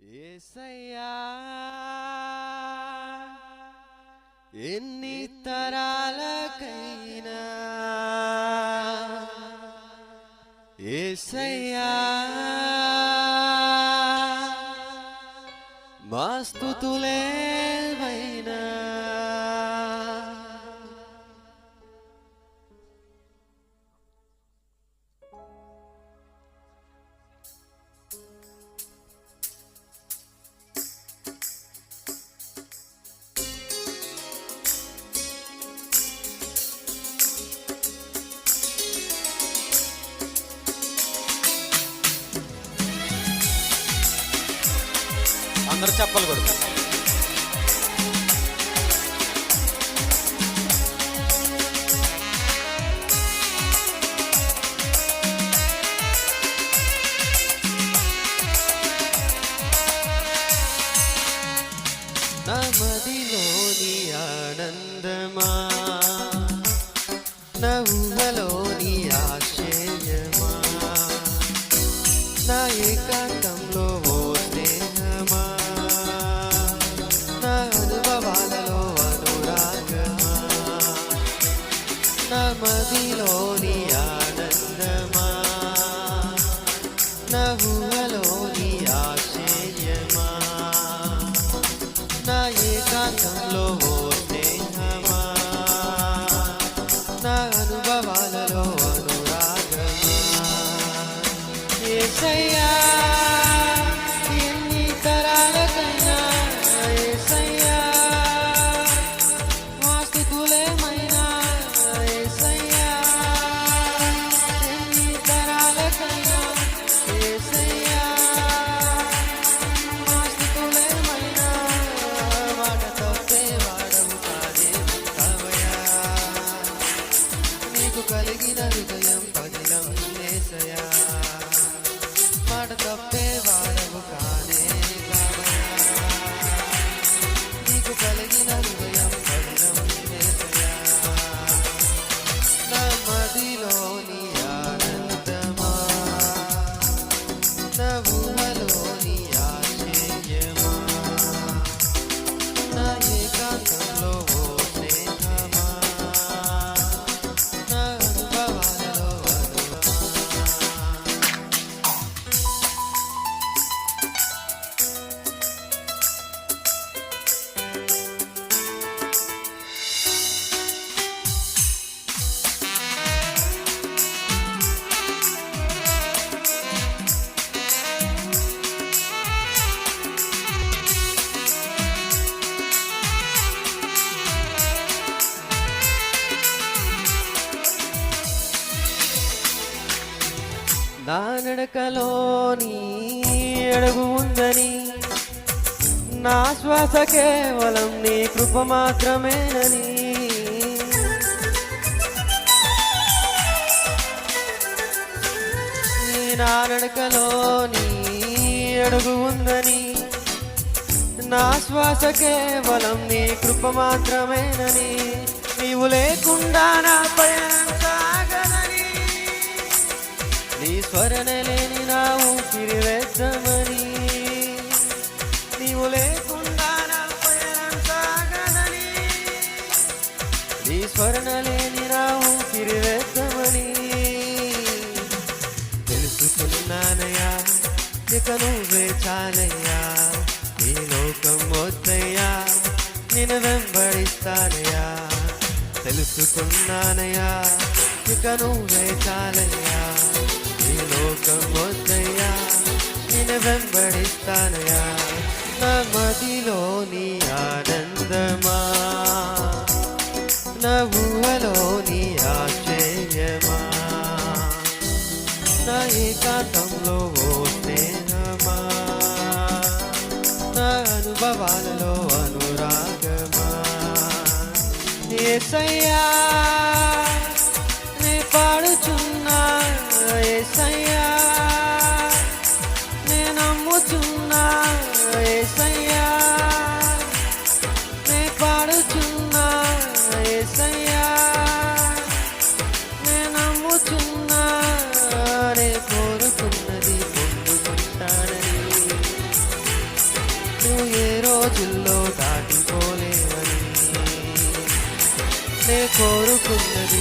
ఏసయ్యా ఎన్ని తరాలకైనా ఏసయ్యా మా అందరూ చెప్పాలి కూడా. నమదిలోని ఆనందమా? నవ్వులోని ఆ మదిలోని ఆనందమా? నా ఊహలోని ఆశ్చర్యమా? నా ఏకాంతంలో ఓ స్నేహమా? నా అనుభవాలలో అనురాగమా? ఏసయ్యా! నీకు కలిగిన హృదయం పదిలం ఏసయా మాట తప్పే వాడవు కానే కావయా. నీకు కలిగిన హృదయం పదిలం ఏసయా నా మదిలోని ఆనందమా. నా ఊహలోని నా నడకలోని అడుగు ఉందని. నా శ్వాస కేవలం నీ కృప మాత్రమేనని. నీ నా నడకలోని అడుగు ఉందని. నా శ్వాస కేవలం నీ కృప మాత్రమేనని. నీవు లేకుండా నా పైన నీ రావు లేని తెలుసుకున్నానయ్యా ఇక నువ్వే చాలయ్యా. ఈ లోకం వద్దయ్యా నేను వెంబడిస్తానయ్యా. తెలుసుకున్నానయ్యా ఇక నువ్వే చాలయ్యా. ఈ లోకం వద్దయ్యా నేను వెంబడిస్తానయ్యా. నా మదిలోని ఆనందమా నా ఓ స్నేహమా నా అనుభవాలలో అనురాగమా. ఏసయ్యా. Thank you.